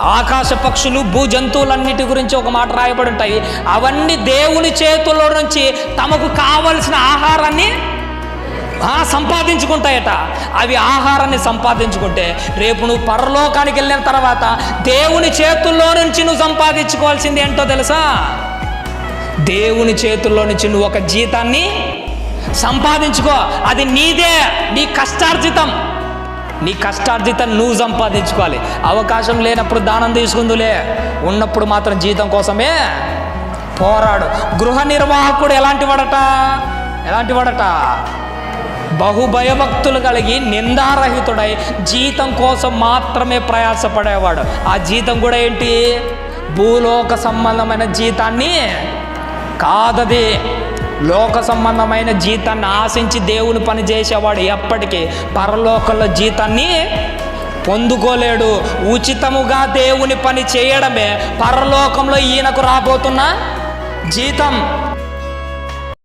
ఆకాశ పక్షులు భూ జంతువులన్నిటి గురించి ఒక మాట రాయబడి ఉంటాయి. అవన్నీ దేవుని చేతుల్లో నుంచి తమకు కావలసిన ఆహారాన్ని సంపాదించుకుంటాయట. అవి ఆహారాన్ని సంపాదించుకుంటే రేపు నువ్వు పరలోకానికి వెళ్ళిన తర్వాత దేవుని చేతుల్లో నుంచి నువ్వు సంపాదించుకోవాల్సింది ఏంటో తెలుసా? దేవుని చేతుల్లో నుంచి నువ్వు ఒక జీతాన్ని సంపాదించుకో. అది నీదే నీ కష్టార్జితం. నీ కష్టార్జితం నువ్వు సంపాదించుకోవాలి. అవకాశం లేనప్పుడు దానం తీసుకుందులే. ఉన్నప్పుడు మాత్రం జీతం కోసమే పోరాడు. గృహ నిర్వాహకుడు ఎలాంటి వాడట? ఎలాంటి వాడట? బహుభయభక్తులు కలిగి నిందారహితుడై జీతం కోసం మాత్రమే ప్రయాసపడేవాడు. ఆ జీతం కూడా ఏంటి? భూలోక సంబంధమైన జీతాన్ని కాదది. లోక సంబంధమైన జీతాన్ని ఆశించి దేవుని పని చేసేవాడు ఎప్పటికీ పరలోకంలో జీతాన్ని పొందుకోలేడు. ఉచితముగా దేవుని పని చేయడమే పరలోకంలో ఈయనకు రాబోతున్న జీతం.